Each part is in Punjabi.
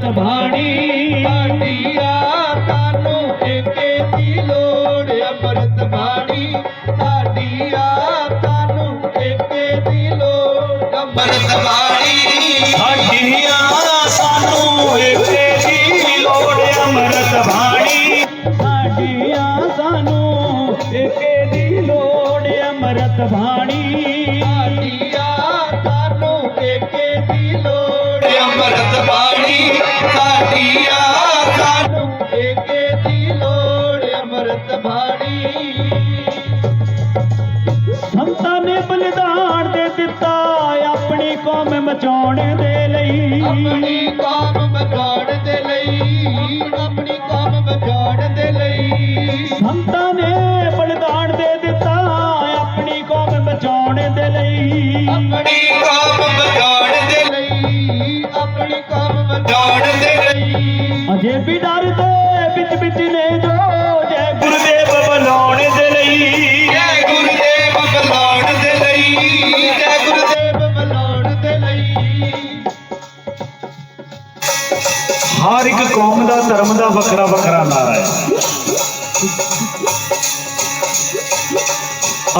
ਤਬਾਣੀ ਸਾਡੀਆ ਸਾਨੂੰ ਏਕੇ ਦੀ ਲੋੜ, ਅੰਮ੍ਰਿਤ ਬਾੜੀ ਸਾਡੀਆ, ਸਾਨੂੰ ਏਕੇ ਦੀ ਲੋੜ, ਅੰਮ੍ਰਿਤ ਬਾਣੀ ਸਾਡੀਆਂ। ਸਾਡੀਆਂ ਸਾਨੂੰ। ਏਕੇ ਦੀ ਲੋੜ ਅੰਮ੍ਰਿਤ ਬਾਣੀ। ਸੰਤਾਂ ਨੇ ਬਲਿਦਾਨ ਦੇ ਦਿੱਤਾ ਆਪਣੀ ਕੌਮ ਬਚਾਉਣ ਦੇ ਲਈ। ਆਪਣੀ ਕੌਮ ਬਚਾਉਣ ਦੇ ਲਈ। ਆਪਣੀ ਕੌਮ ਬਚਾਉਣ ਦੇ ਅਜੇ ਵੀ ਡਰਦੇ ਵਿੱਚ ਵਿੱਚ ਨੇ ਜੋ ਜੈ ਗੁਰੂ ਗੁਰਦੇਵ ਬੁਲਾਉਣ ਦੇ ਲਈ। ਜੈ ਗੁਰਦੇਵ ਬੁਲਾਉਣ ਦੇ ਲਈ। ਜੈ ਗੁਰਦੇਵ ਬੁਲਾਉਣ ਦੇ ਲਈ। ਹਰ ਇੱਕ ਕੌਮ ਦਾ ਧਰਮ ਦਾ ਵੱਖਰਾ ਵੱਖਰਾ ਨਾਰਾ ਹੈ।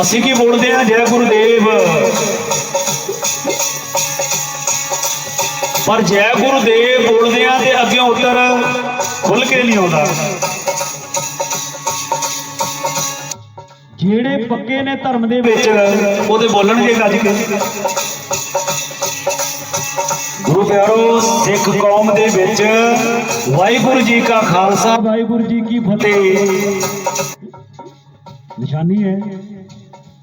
ਅਸੀਂ ਕੀ ਬੋਲਦੇ ਹਾਂ? ਜੈ ਗੁਰਦੇਵ। ਪਰ ਜੈ ਗੁਰਦੇਵ ਬੋਲਦੇ ਆ ਤੇ ਅੱਗੇ ਉੱਤਰ ਖੁੱਲ ਕੇ ਨਹੀਂ ਆਉਂਦਾ। ਜਿਹੜੇ ਪੱਕੇ ਨੇ ਧਰਮ ਦੇ ਵਿੱਚ ਉਹਦੇ ਬੋਲਣਗੇ ਗੱਜ ਕੇ। ਗੁਰੂ ਪਿਆਰੋ ਸਿੱਖ ਕੌਮ ਦੇ ਵਿੱਚ ਵਾਹਿਗੁਰੂ ਜੀ ਕਾ ਖਾਲਸਾ। ਵਾਹਿਗੁਰੂ ਜੀ ਕੀ ਫਤਿਹ। ਨਿਸ਼ਾਨੀ ਹੈ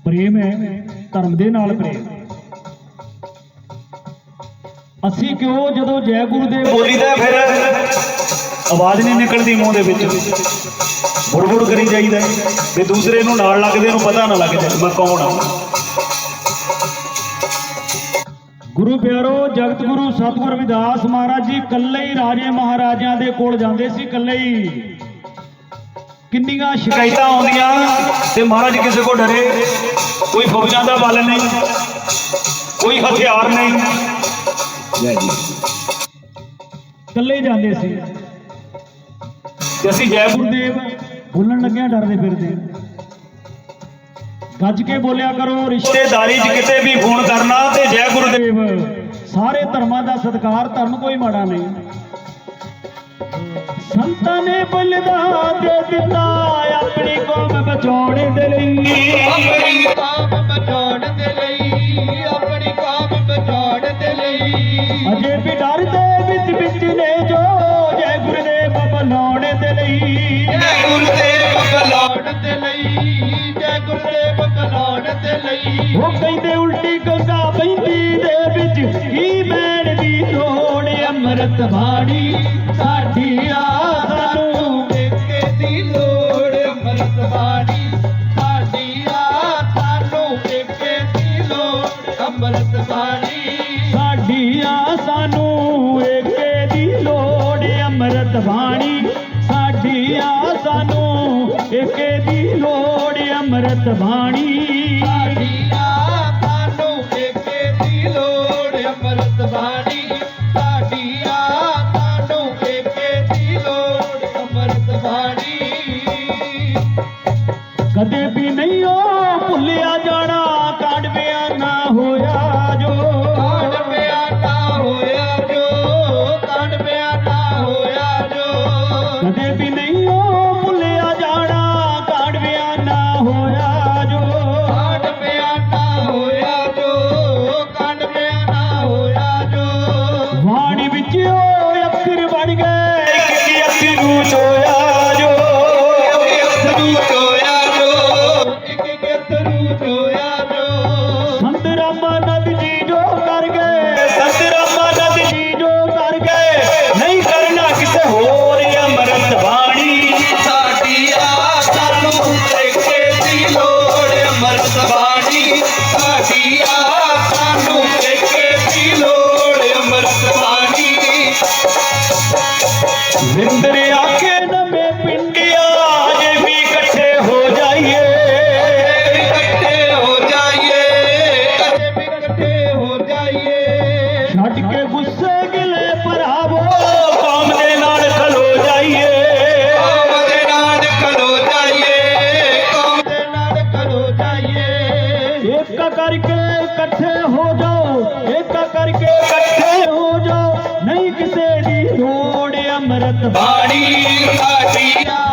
ਪ੍ਰੇਮ ਹੈ ਧਰਮ ਦੇ ਨਾਲ ਪ੍ਰੇਮ। ਅਸੀਂ ਕਿਉਂ ਜਦੋਂ ਜੈ ਗੁਰਦੇਵ ਬੋਲੀਦਾ ਫਿਰ? ਆਵਾਜ਼ ਨਹੀਂ ਨਿਕਲਦੀ ਮੂੰਹ ਦੇ ਵਿੱਚ। ਬੁੜਬੁੜ ਕਰੀ ਜਾਈਦਾ ਵੀ ਦੂਸਰੇ ਨੂੰ ਨਾਲ ਲੱਗਦੇ ਨੂੰ ਪਤਾ ਨਾ ਲੱਗ ਜਾਏ ਮੈਂ ਕੌਣ ਆ ਗੁਰੂ ਪਿਆਰੋ ਜਗਤ ਗੁਰੂ ਸਤਿਗੁਰ ਵਿਦਾਸ ਮਹਾਰਾਜ ਜੀ ਇਕੱਲੇ ਹੀ ਰਾਜੇ ਮਹਾਰਾਜਿਆਂ ਦੇ ਕੋਲ ਜਾਂਦੇ ਸੀ ਇਕੱਲੇ ਹੀ। ਕਿੰਨੀਆਂ ਸ਼ਿਕਾਇਤਾਂ ਆਉਂਦੀਆਂ ਤੇ ਮਹਾਰਾਜ ਕਿਸੇ ਕੋ ਡਰੇ। ਕੋਈ ਫੌਜਾਂ ਦਾ ਬਲ ਨਹੀਂ ਕੋਈ ਹਥਿਆਰ ਨਹੀਂ। ਇਕੱਲੇ ਹੀ ਜਾਂਦੇ ਸੀ। ਤੇ ਅਸੀਂ ਜੈ ਗੁਰੂ ਗੁਰਦੇਵ ਬੋਲਣ ਲੱਗਿਆ ਡਰਦੇ ਫਿਰਦੇ। ਗੱਜ ਕੇ ਬੋਲਿਆ ਕਰੋ ਰਿਸ਼ਤੇ ਰਿਸ਼ਤੇਦਾਰੀ 'ਚ ਕਿਤੇ ਵੀ ਫੋਨ ਕਰਨਾ ਤੇ ਜੈ ਗੁਰਦੇਵ ਦੇਵ ਸਾਰੇ ਧਰਮਾਂ ਦਾ ਸਤਿਕਾਰ ਧਰਮ ਕੋਈ ਮਾੜਾ ਨਹੀਂ। ਸੰਤਾਂ ਨੇ ਬਲਿਦਾਨ ਦੇ ਦਿੱਤਾ ਆਪਣੀ ਕੌਮ ਬਚਾਉਣ ਦੇ ਲਈ। ਆਪਣੀ ਕੌਮ ਬਚਾਉਣ ਦੇ ਲਈ ਲਈ ਜੈ ਗੁਰਦੇਵ ਬੁਲਾਉਣ ਦੇ ਲਈ ਉਹ ਕਹਿੰਦੇ ਉਲਟੀ ਗੰਗਾ ਬੈਂਦੀ ਦੇ ਵਿੱਚ, ਕੀ ਮੈਣ ਦੀ ਲੋੜ ਅੰਮ੍ਰਿਤ ਬਾਣੀ? ਸਾਡੀ ਆ ਸਾਨੂੰ ਏਕੇ ਦੀ ਲੋੜ ਅੰਮ੍ਰਿਤ ਬਾਣੀ। ਸਾਡੀ ਆ ਸਾਨੂੰ ਏਕੇ ਦੀ ਲੋੜ ਅੰਮ੍ਰਿਤ ਬਾਣੀ। ਸਾਡੀ ਆ ਸਾਨੂੰ ਏਕੇ ਦੀ ਲੋੜ ਅੰਮ੍ਰਿਤ ਬਾਣੀ। ਲੋੜ ਅੰਮ੍ਰਿਤ ਏਕਾ ਇਕੱਠੇ ਹੋ ਜਾਓ। ਨਹੀਂ ਕਿਸੇ ਦੀ ਲੋੜ ਅੰਮ੍ਰਿਤ ਬਾਣੀ ਸਾਡੀਆਂ